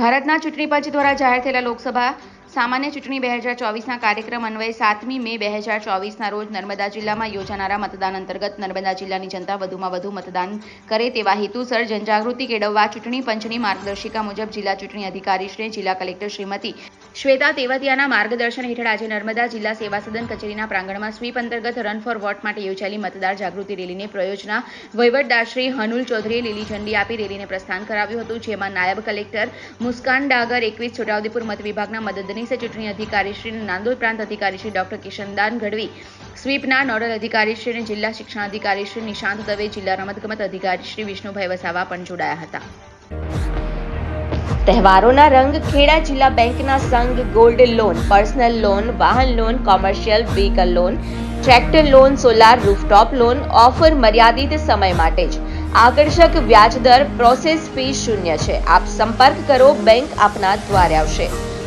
ભારતના ચૂંટણી પંચ દ્વારા જાહેર થયેલા લોકસભા સામાન્ય ચૂંટણી બે હજાર ચોવીસના કાર્યક્રમ અન્વયે સાતમી મે બે હજાર ચોવીસના રોજ નર્મદા જિલ્લામાં યોજાનારા મતદાન અંતર્ગત નર્મદા જિલ્લાની જનતા વધુમાં વધુ મતદાન કરે તેવા હેતુસર જનજાગૃતિ કેળવવા ચૂંટણી પંચની માર્ગદર્શિકા મુજબ જિલ્લા ચૂંટણી અધિકારી શ્રી, જિલ્લા કલેક્ટર શ્રીમતી શ્વેતા તેવતિયાના માર્ગદર્શન હેઠળ આજે નર્મદા જિલ્લા સેવા સદન કચેરીના પ્રાંગણમાં સ્વીપ અંતર્ગત રન ફોર વોટ માટે યોજાયેલી મતદાર જાગૃતિ રેલીને પ્રયોજના વહીવટદારશ્રી હનુલ ચૌધરીએ લીલી ઝંડી આપી રેલીને પ્રસ્થાન કરાવ્યું હતું, જેમાં નાયબ કલેક્ટર મુસ્કાન ડાગર, એકવીસ છોટાઉદેપુર મત વિભાગના મદદનીશ ચૂંટણી અધિકારી શ્રી, નાંદોદ પ્રાંત અધિકારી શ્રી ડોક્ટર કિશનદાન ગઢવી, સ્વીપના નોડલ અધિકારી શ્રી અને જિલ્લા શિક્ષણ અધિકારી શ્રી નિશાંત દવે, જિલ્લા રમતગમત અધિકારી શ્રી વિષ્ણુભાઈ વસાવા પણ જોડાયા હતા. તહેવારોના રંગ ખેડા જિલ્લા બેંકના સંઘ ગોલ્ડ લોન, પર્સનલ લોન, વાહન loan, commercial vehicle loan, tractor loan, solar rooftop loan, offer મર્યાદિત સમય માટે જ. આકર્ષક વ્યાજ દર પ્રોસેસ ફી શૂન્ય છે. આપ સંપર્ક કરો, બેંક આપના દ્વારે આવશે.